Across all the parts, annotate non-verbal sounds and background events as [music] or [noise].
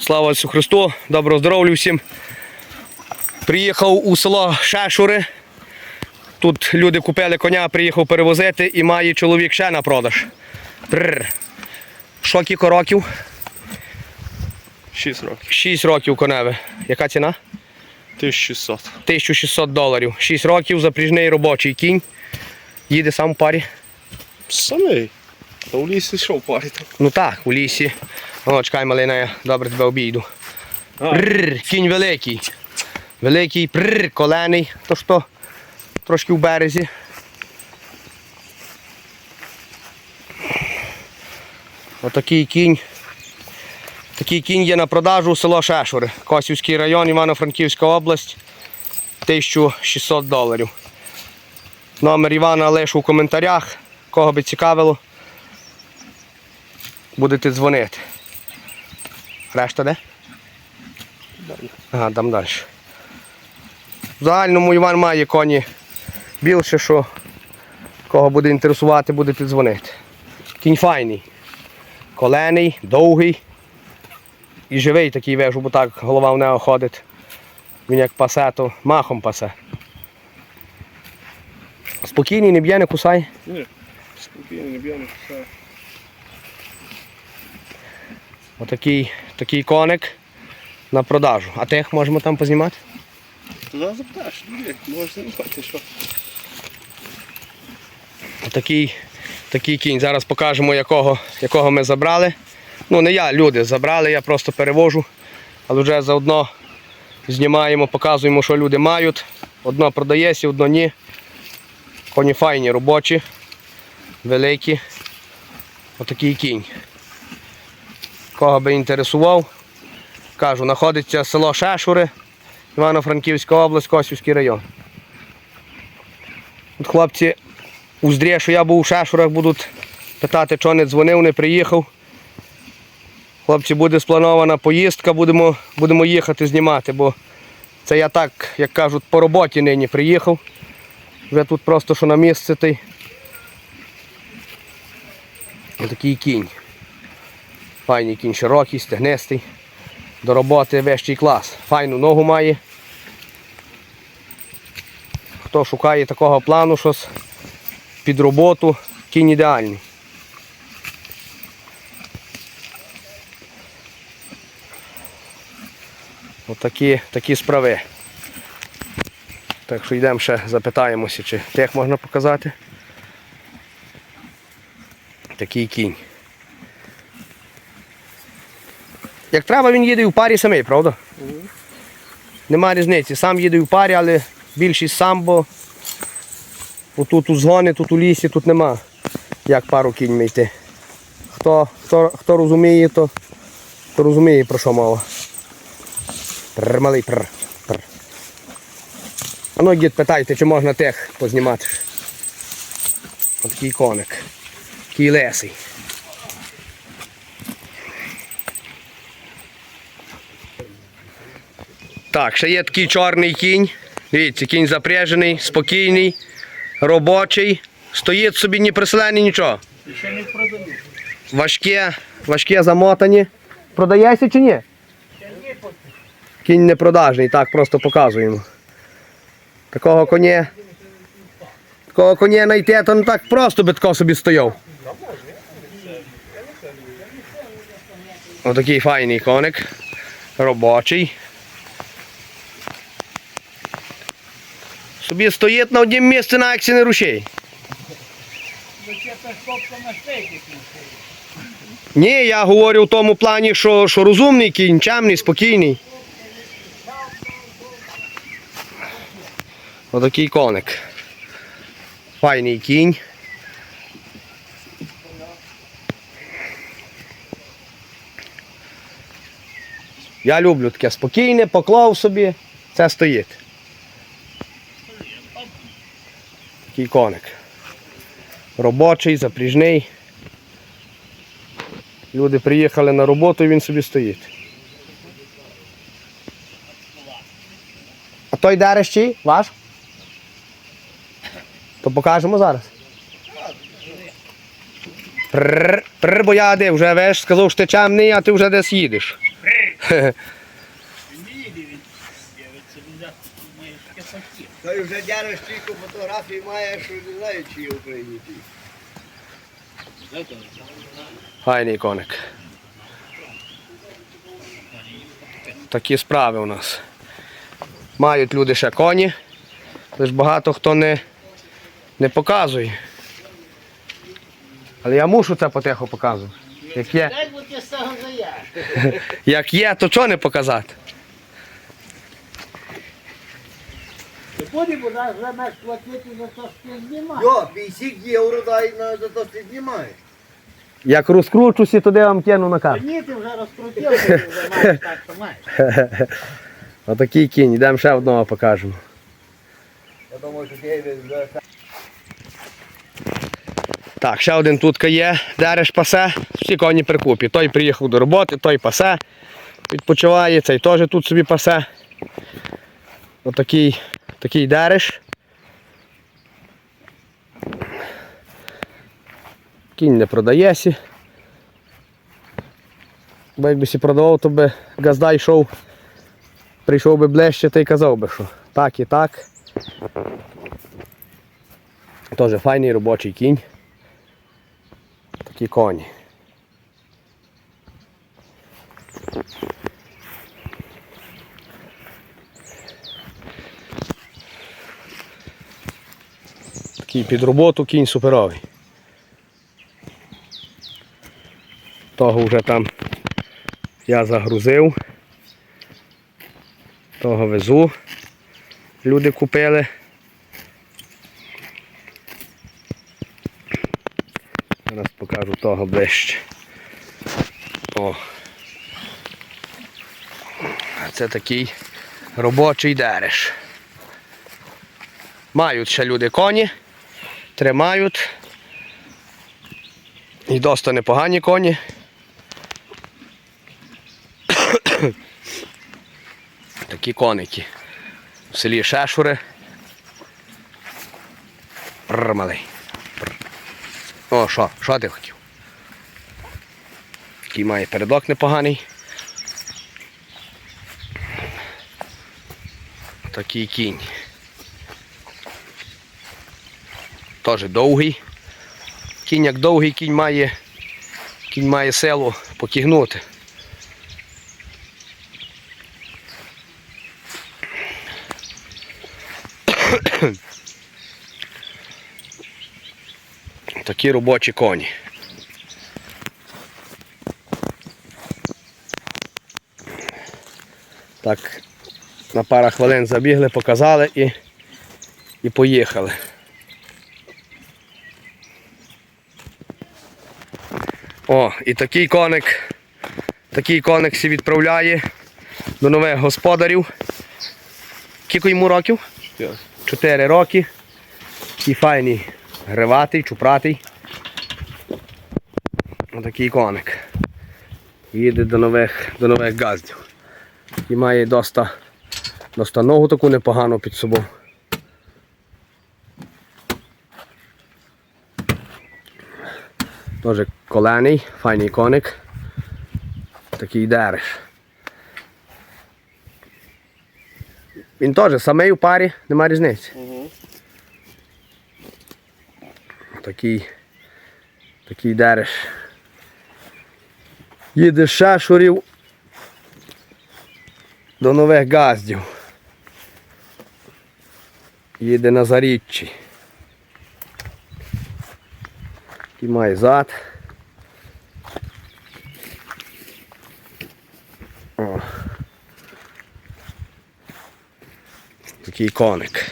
Слава Ісусу Христу, доброго здоров'я всім. Приїхав у село Шешури. Тут люди купили коня, приїхав перевозити і має чоловік ще на продаж. Пррр. Що кілька років? 6 років. 6 років коневе. Яка ціна? 1600. 1600 доларів. 6 років, запріжний робочий кінь. Їде сам в парі. Самий. А у лісі йшов парі. Ну так, у лісі. О, чекай, малина, я добре тебе обійду. Прррр, кінь великий. Великий, прррр, колений. То що трошки в березі. Отакий кінь. Такий кінь є на продажу у село Шешури. Косівський район, Івано-Франківська область. 1600 доларів. Номер Івана лишу у коментарях. Кого би цікавило, будете дзвонити. Решта де? Ага, там далі. В загальному Іван має коні більше, що кого буде інтересувати, будете дзвонити. Кінь файний. Колений, довгий. І живий такий вежу, бо так голова в нього ходить. Він як пасе, то махом пасе. Спокійний, не б'є, не кусай. Ні. Спокійно, не б'ємо. все. Отакий такий коник на продажу. А тих можемо там познімати? Туди запитаєш, ні, можеш знімати, що. Отакий такий кінь. Зараз покажемо, якого, якого ми забрали. Ну, не я, люди забрали, я просто перевожу. Але вже заодно знімаємо, показуємо, що люди мають. Одно продається, одно ні. Коні файні, робочі, великі. Отакий кінь. Кого би інтересував, кажу, знаходиться село Шешури, Івано-Франківська область, Косівський район. От хлопці уздрє, що я був у Шешурах, будуть питати, чого не дзвонив, не приїхав. Хлопці, буде спланована поїздка, будемо, будемо їхати знімати, бо це я так, як кажуть, по роботі нині приїхав. Вже тут просто що на місце. Отакий кінь. Файний кінь широкий, стегнистий. До роботи вищий клас. Файну ногу має. Хто шукає такого плану, щось під роботу, кінь ідеальний. Отакі такі справи. Так що йдемо ще запитаємося, чи тих можна показати. Такий кінь. Як треба, він їде і в парі самий, правда? Нема різниці. Сам їде і в парі, але більшість сам, бо отут у згони, тут у лісі, тут нема як пару кіньми йти. Хто, хто, хто розуміє, то, то розуміє про що мова. Прр, малий прр, прр. А ну дід питайте, чи можна тих познімати. Отакий коник. Такий лесий. Так, ще є такий чорний кінь. Дивіться, кінь запряжений, спокійний, робочий. Стоїть собі ні приселений, нічого. Ще не продаю. Важке, важке замотані. Продається чи ні? Кінь не продажний, так просто показуємо. Такого коня. Такого коня знайти, то не так просто би тако собі стояв. Отакий файний коник. Робочий. Собі стоїть на однім місці на аксі не рушей. Ні, я говорю в тому плані, що, що розумний кінь, чемний, спокійний. Отакий коник. Файний кінь. Я люблю таке спокійне, поклав собі, це стоїть. Такий коник. Робочий, запріжний. Люди приїхали на роботу і він собі стоїть. А той дерещий ваш? То покажемо зараз. Прррр, прррр, бо я де вже веш, сказав, що ти чемний, а ти вже десь їдеш. Той вже дядя стільки фотографій має, що не знаю, чи є в Україні ті. Файний коник. Такі справи у нас. Мають люди ще коні, лише багато хто не, не показує. Але я мушу це потихо показувати. Як є, [laughs] як є, то чого не показати? Будемо вже маєш платити за те, що ти знімаєш. Йо, 50 євро дай на за те, що ти знімаєш. Як розкручуся, туди вам кину на карту. Ні, ти вже розкрутив, ти вже маєш так, що маєш. [laughs] Отакий кінь, йдемо ще одного покажемо. Я думаю, що ти вже Так, ще один тут є, дереш пасе, всі коні прикупі. Той приїхав до роботи, той пасе, відпочиває, цей теж тут собі пасе. Отакий такий дереш. Кінь не продається. Бо якби сі продавав, то би газда йшов, прийшов би ближче та й казав би, що так і так. Теж файний робочий кінь. Такі коні. Такий під роботу кінь суперовий. Того вже там я загрузив. Того везу. Люди купили. Зараз покажу того ближче. О. Це такий робочий дереш. Мають ще люди коні, тримають. І досить непогані коні. Такі коники. В селі Шешури. Прр, малий. О, що? Що ти хотів? Такий має передок непоганий. Такий кінь. Теж довгий. Кінь як довгий, кінь має, кінь має силу потягнути. [coughs] Такі робочі коні. Так, на пару хвилин забігли, показали і, і поїхали. О, і такий коник, такий коник сі відправляє до нових господарів. Кілько йому років? Чотири роки. Такий файний, гриватий, чупратий. Отакий коник. Їде до нових, до нових газдів. І має доста, доста ногу таку непогану під собою. Теж колений, файний коник. Такий дереш. Він теж самий у парі, нема різниці. Угу. Такий, такий дереш. Їде з шашурів до нових газдів. Їде на заріччі. І має зад. О. Такий коник.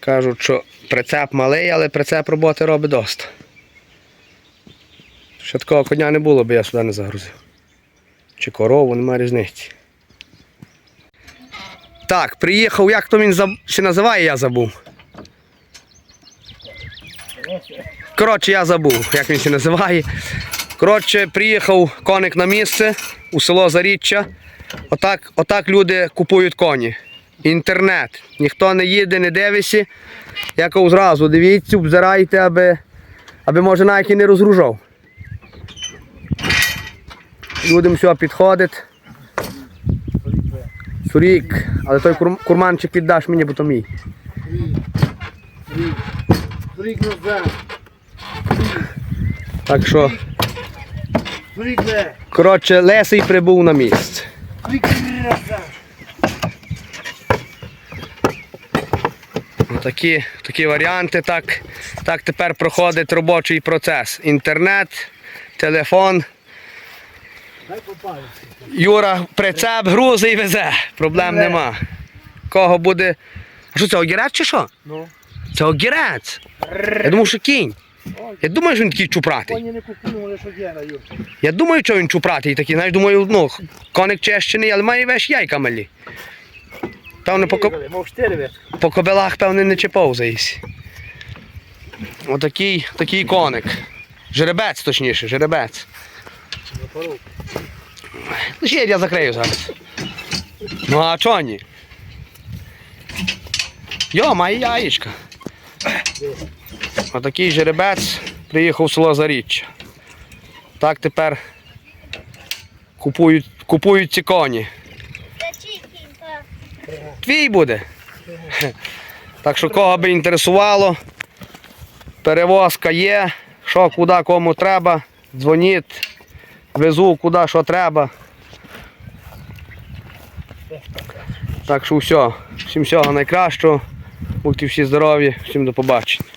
Кажуть, що прицеп малий, але прицеп роботи робить доста. Ще такого коня не було, бо я сюди не загрузив. Чи корову, нема різниці. Так, приїхав, як то він заб... ще називає, я забув. Коротше, я забув, як він ще називає. Коротше, приїхав коник на місце у село Заріччя. Отак, отак люди купують коні. Інтернет. Ніхто не їде, не дивиться. Я зразу, дивіться, обзирайте, аби, аби може навіть і не розгружав. Людям все підходить. Сурік, але той кур- курманчик віддаш мені, бо то мій. Стрік назад, Так що, коротше, Лесий прибув на місце. стрік назад. Такі, такі варіанти. Так, так тепер проходить робочий процес. Інтернет, телефон. Юра прицеп, грузи і везе. Проблем нема. Кого буде. А що це огірець чи що? Ну. Це огірець. Я думав, що кінь. Я думаю, що він такий чупратий. Я думаю, що він чупратий такий. Знаєш, думаю, ну, коник чещений, але має весь яйка малі. Певно, по, ко- по кобилах, певне, не чіповзаєсь. Отакий такий коник. Жеребець, точніше, жеребець. Ну, ще я закрию зараз. Ну а чого ні? Йо, має яєчка. Отакий жеребець приїхав в село Заріччя. Так тепер купують, купують ці коні. Твій буде. Так що кого би інтересувало, перевозка є, що куди кому треба, дзвоніть, везу куди що треба. Так що все, всім всього найкращого, будьте всі здорові, всім до побачення.